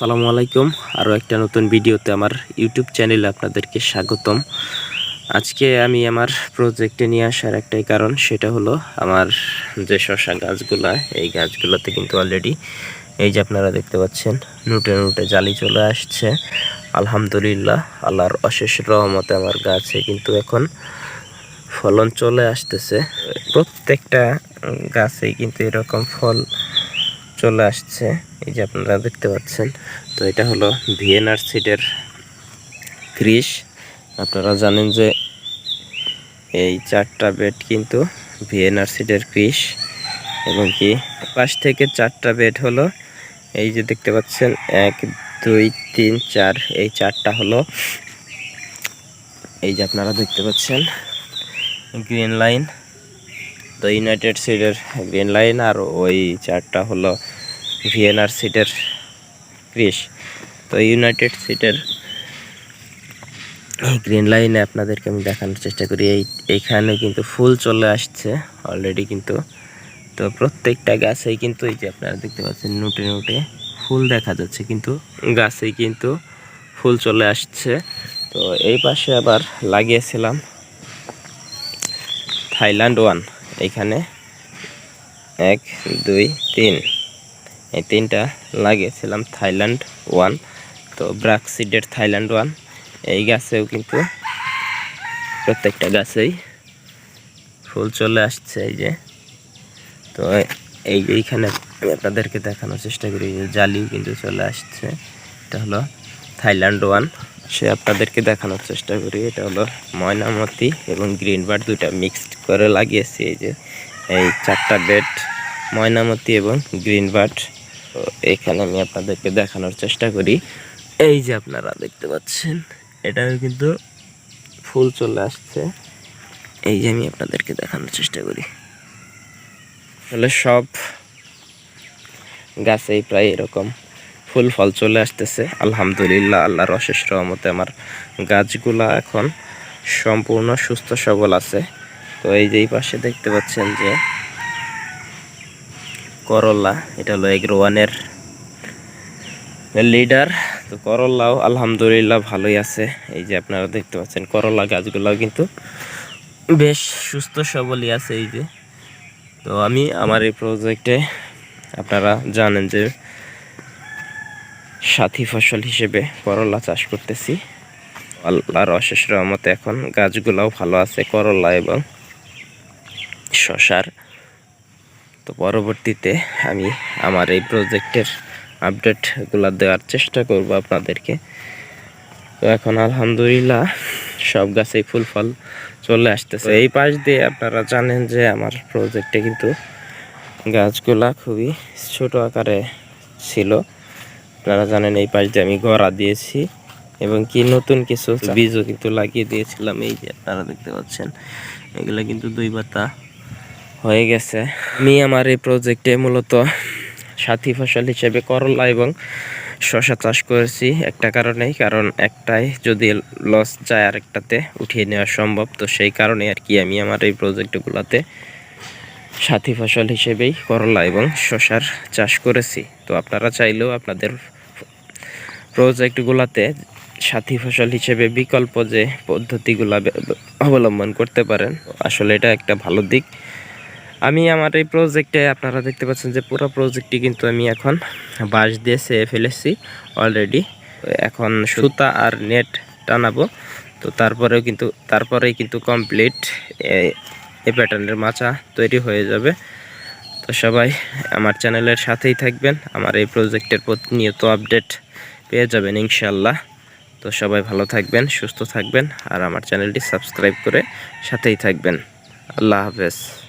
সালামু আলাইকুম। আরও একটা নতুন ভিডিওতে আমার ইউটিউব চ্যানেলে আপনাদেরকে স্বাগতম। আজকে আমি আমার প্রজেক্টে নিয়ে আসার একটাই কারণ, সেটা হলো আমার যে শশা গাছগুলা, এই গাছগুলোতে কিন্তু অলরেডি এই যে আপনারা দেখতে পাচ্ছেন নুটে নুটে জালি চলে আসছে। আলহামদুলিল্লাহ, আল্লাহর অশেষ রহমতে আমার গাছে কিন্তু এখন ফলন চলে আসতেছে। প্রত্যেকটা গাছে কিন্তু এরকম ফল চলে আসছে। এই যে আপনারা দেখতে পাচ্ছেন। তো এটা হলো ভিএনআর সিটের ক্রিস। আপনারা জানেন যে এই চারটা বেড কিন্তু ভিএনআর সিটের ক্রিস। এবং কি, পাশ থেকে চারটা বেড হলো। এই যে দেখতে পাচ্ছেন, এক, দুই, তিন, চার, এই চারটা হলো। এই যে আপনারা দেখতে পাচ্ছেন, গ্রিন লাইন। তো ইউনাইটেড সিটের গ্রিন লাইন আর ওই চারটা হলো ভিএনআর সিটের ক্রিস তো ইউনাইটেড সিটের গ্রিন লাইনে আপনাদেরকে আমি দেখানোর চেষ্টা করি। এই, এইখানে কিন্তু ফুল চলে আসছে অলরেডি কিন্তু। তো প্রত্যেকটা গাছেই কিন্তু এই যে আপনারা দেখতে পাচ্ছেন নুটে নুটে ফুল দেখা যাচ্ছে কিন্তু, গাছেই কিন্তু ফুল চলে আসছে। তো এই পাশে আবার লাগিয়েছিলাম থাইল্যান্ড ওয়ান এইখানে এক, দুই, তিন। এই তিনটা লাগিয়েছিলাম থাইল্যান্ড ওয়ান, তো ব্রাক সিডের থাইল্যান্ড ওয়ান। এই গাছেও কিন্তু প্রত্যেকটা গাছেই ফুল চলে আসছে এই যে। তো এই এইখানে আপনাদেরকে দেখানোর চেষ্টা করি যে জালিও কিন্তু চলে আসছে। এটা হলো থাইল্যান্ড ওয়ান। সে আপনাদেরকে দেখানোর চেষ্টা করি। এটা হলো ময়নামতি এবং গ্রিন বার্ড দুটা মিক্সড করে লাগিয়েছি। এই যে, এই চারটা বেড ময়নামতি এবং গ্রিন বার্ড এখানে আমি আপনাদেরকে দেখানোর চেষ্টা করি। এই যে আপনারা দেখতে পাচ্ছেন, এটাও কিন্তু ফুল চলে আসছে। এই যে আমি আপনাদেরকে দেখানোর চেষ্টা করি। আসলে সব গাছেই প্রায় এরকম। ফুল, ফল চলে আসতেছে। আলহামদুলিল্লাহ, আল্লাহর অশেষ রহমতে আমার গাছগুলা এখন সম্পূর্ণ সুস্থ সবল আছে। তো এই যে এই পাশে দেখতে পাচ্ছেন যে করল্লা এটা হলো এগ্রোয়ানের লিডার। তো করল্লাও আলহামদুলিল্লাহ ভালোই আছে। এই যে আপনারা দেখতে পাচ্ছেন করল্লা গাছগুলাও কিন্তু বেশ সুস্থ সবলই আছে এই যে। তো আমি আমার এই প্রজেক্টে আপনারা জানেন যে সাথী ফসল হিসেবে করলা চাষ করতেছি। আল্লাহর অশেষ রহমতে এখন গাছগুলাও ভালো আছে, করলা এবং শশার। তো পরবর্তীতে আমি আমার এই প্রজেক্টের আপডেটগুলো দেওয়ার চেষ্টা করব আপনাদেরকে। তো এখন আলহামদুলিল্লাহ সব গাছেই ফুল ফল চলে আসতেছে। এই পাশ দিয়ে আপনারা জানেন যে আমার প্রজেক্টে কিন্তু গাছগুলা খুবই ছোট আকারে ছিল। আপনারা জানেন এই পাশ দিয়ে আমি গড়া দিয়েছি এবং কি নতুন কিছু বীজও কিন্তু লাগিয়ে দিয়েছিলাম এই যে আপনারা দেখতে পাচ্ছেন। এগুলো কিন্তু দুই পাতা হয়ে গেছে। আমি আমার এই প্রজেক্টে মূলত সাথী ফসল হিসেবে করলা এবং শশা চাষ করেছি একটা কারণেই কারণ একটাই যদি লস যায় আরেকটাতে উঠিয়ে নেওয়া সম্ভব। তো সেই কারণে আর কি আমি আমার এই প্রজেক্টগুলোতে সাথী ফসল হিসেবেই করলা এবং শশার চাষ করেছি। তো আপনারা চাইলেও আপনাদের প্রজেক্টগুলোতে সাথী ফসল হিসেবে বিকল্প যে পদ্ধতিগুলো অবলম্বন করতে পারেন, আসলে এটা একটা ভালো দিক। আমি আমার এই প্রজেক্টে আপনারা দেখতে পাচ্ছেন যে পুরো প্রজেক্টটি কিন্তু আমি এখন বাঁশ দিয়ে সেয়ে ফেলেছি অলরেডি এখন সুতা আর নেট টানাবো, তো তারপরেও কিন্তু, তারপরেই কিন্তু কমপ্লিট এই প্যাটার্নের মাচা তৈরি হয়ে যাবে। তো সবাই আমার চ্যানেলের সাথেই থাকবেন, আমার এই প্রজেক্টের প্রতিনিয়ত আপডেট পেয়ে যাবেন ইনশাল্লাহ তো সবাই ভালো থাকবেন, সুস্থ থাকবেন, আর আমার চ্যানেলটি সাবস্ক্রাইব করে সাথেই থাকবেন। আল্লাহ হাফেজ।